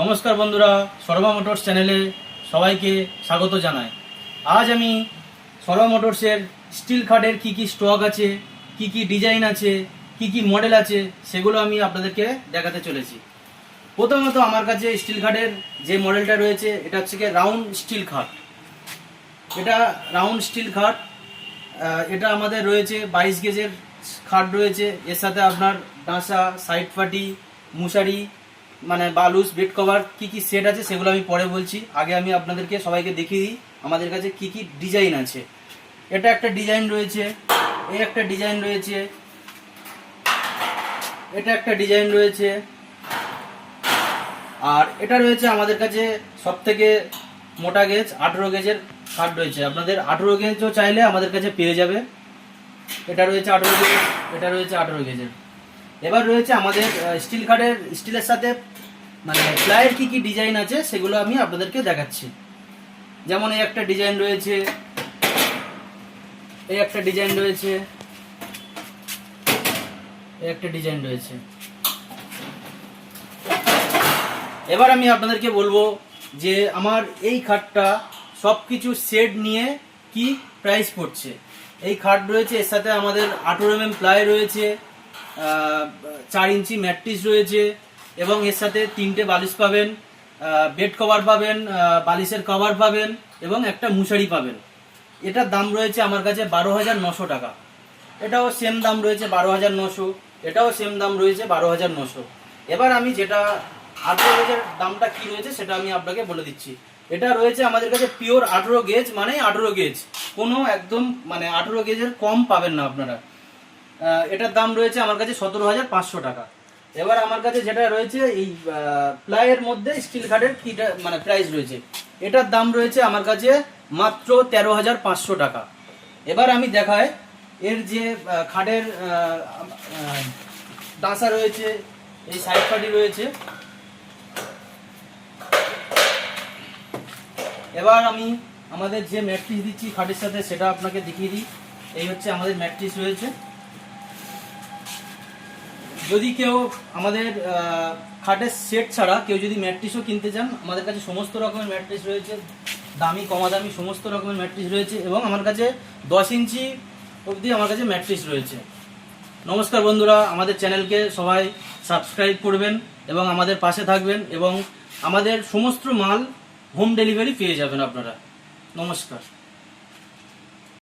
নমস্কার বন্ধুরা সরবা মোটরস চ্যানেলে সবাইকে স্বাগত জানাই। আজ আমি সরবা মোটরসের স্টিল খাটের কি কি স্টক আছে, কি কি ডিজাইন আছে, কি কি মডেল আছে, সেগুলো আমি আপনাদেরকে দেখাতে চলেছি। প্রথমত আমার কাছে স্টিল খাটের যে মডেলটা রয়েছে, এটা হচ্ছে রাউন্ড স্টিল খাট। এটা রাউন্ড স্টিল খাট এটা আমাদের রয়েছে বাইশ গেজের খাট রয়েছে, এর সাথে আপনার ডাঁসা সাইড পাটি মুশারি মানে বালুস বেড কভার কি কি সেট আছে সেগুলো আমি পরে বলছি। আগে আমি আপনাদেরকে সবাইকে দেখিয়ে দিই, আমাদের কাছে কি কি ডিজাইন আছে। এটা একটা ডিজাইন রয়েছে, এই একটা ডিজাইন রয়েছে, এটা একটা ডিজাইন রয়েছে, আর এটা রয়েছে আমাদের কাছে সব থেকে মোটা গেজ আঠেরো গেজের খাট রয়েছে। আপনাদের আঠেরো গেজও চাইলে আমাদের কাছে পেয়ে যাবে। এটা রয়েছে আঠেরো গেজ এটা রয়েছে আঠেরো গেজের এবার রয়েছে আমাদের স্টিল খাটের স্টিলের সাথে মানে প্লায়ের কি কি ডিজাইন আছে সেগুলো আমি আপনাদেরকে দেখাচ্ছি। যেমন এই একটা ডিজাইন রয়েছে, এই একটা ডিজাইন রয়েছে, এই একটা ডিজাইন রয়েছে। এবার আমি আপনাদেরকে বলব যে আমার এই খাটটা সব কিছু সেট নিয়ে কি প্রাইস পড়ছে। এই খাট রয়েছে, এর সাথে আমাদের আঠেরো এম এম প্লাই রয়েছে চার ইঞ্চি ম্যাট্রিস রয়েছে এবং এর সাথে তিনটে বালিশ পাবেন বেড কভার পাবেন বালিশের কভার পাবেন এবং একটা মুশারি পাবেন। এটার দাম রয়েছে আমার কাছে বারো হাজার নশো টাকা। এটাও সেম দাম রয়েছে বারো হাজার নশো, এটাও সেম দাম রয়েছে বারো হাজার নশো। এবার আমি যেটা আঠেরো গেজের দামটা কি রয়েছে সেটা আমি আপনাকে বলে দিচ্ছি। এটা রয়েছে আমাদের কাছে পিওর আঠেরো গেজ মানে আঠেরো গেজ। কোনো একদম মানে আঠেরো গেজের কম পাবেন না আপনারা। এটার দাম রয়েছে আমার কাছে সতেরো হাজার পাঁচশো টাকা। এবার আমার কাছে যেটা রয়েছে, এই প্লাইয়ের মধ্যে স্টিল খাটের কিটা মানে প্রাইস রয়েছে। এটার দাম রয়েছে আমার কাছে মাত্র তেরো হাজার পাঁচশো টাকা। এবার আমি দেখাই, এর যে খাটের ডাঁসা রয়েছে, এই সাইড পাটি রয়েছে। এবার আমি আমাদের যে ম্যাট্রিক্স দিচ্ছি খাটের সাথে, সেটা আপনাকে দেখিয়ে দিই। এই হচ্ছে আমাদের ম্যাট্রিক্স রয়েছে। যদি কেউ আমাদের খাটের সেট ছাড়া কেউ যদি ম্যাট্রিক্সও কিনতে চান, আমাদের কাছে সমস্ত রকমের ম্যাট্রিক্স রয়েছে, দামি কমা দামি সমস্ত রকমের ম্যাট্রিক্স রয়েছে এবং আমার কাছে দশ ইঞ্চি অবধি আমার কাছে ম্যাট্রিক্স রয়েছে। নমস্কার বন্ধুরা, আমাদের চ্যানেলকে সবাই সাবস্ক্রাইব করবেন এবং আমাদের পাশে থাকবেন এবং আমাদের সমস্ত মাল হোম ডেলিভারি পেয়ে যাবেন আপনারা। নমস্কার।